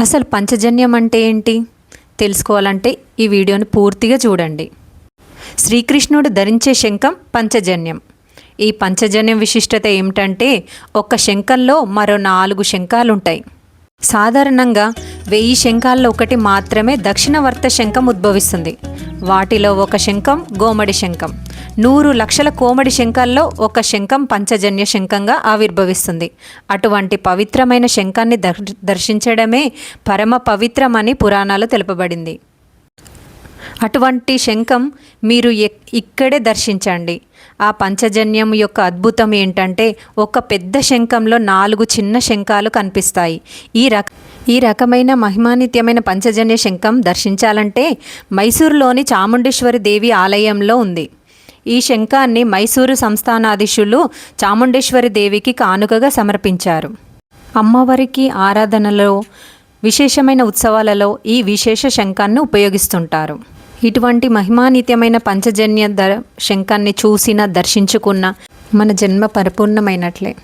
అసలు పంచజన్యం అంటే ఏంటి? తెలుసుకోవాలంటే ఈ వీడియోని పూర్తిగా చూడండి. శ్రీకృష్ణుడు ధరించే శంఖం పంచజన్యం. ఈ పంచజన్యం విశిష్టత ఏమిటంటే ఒక్క శంఖంలో మరో నాలుగు శంఖాలు ఉంటాయి సాధారణంగా వెయ్యి శంఖాల్లో ఒకటి మాత్రమే దక్షిణవర్త శంఖం ఉద్భవిస్తుంది. వాటిలో ఒక శంఖం గోమడి శంఖం. నూరు లక్షల కోమడి శంఖాల్లో ఒక శంఖం పంచజన్య శంఖంగా ఆవిర్భవిస్తుంది. అటువంటి పవిత్రమైన శంఖాన్ని దర్- దర్శించడమే పరమ పవిత్రమని పురాణాలు తెలుపబడింది. అటువంటి శంఖం మీరు ఎక్- ఇక్కడే దర్శించండి. ఆ పంచజన్యం యొక్క అద్భుతం ఏంటంటే ఒక పెద్ద శంఖంలో నాలుగు చిన్న శంఖాలు కనిపిస్తాయి. ఈ రక ఈ రకమైన మహిమానిత్యమైన పంచజన్య శంఖం దర్శించాలంటే మైసూరులోని చాముండేశ్వరి దేవి ఆలయంలో ఉంది. ఈ శంఖాన్ని మైసూరు సంస్థానాధీశులు చాముండేశ్వరి దేవికి కానుకగా సమర్పించారు. అమ్మవారికి ఆరాధనలో విశేషమైన ఉత్సవాలలో ఈ విశేష శంఖాన్ని ఉపయోగిస్తుంటారు. ఇటువంటి మహిమానిత్యమైన పంచజన్య ద శంఖాన్ని చూసిన దర్శించుకున్న మన జన్మ పరిపూర్ణమైనట్లే.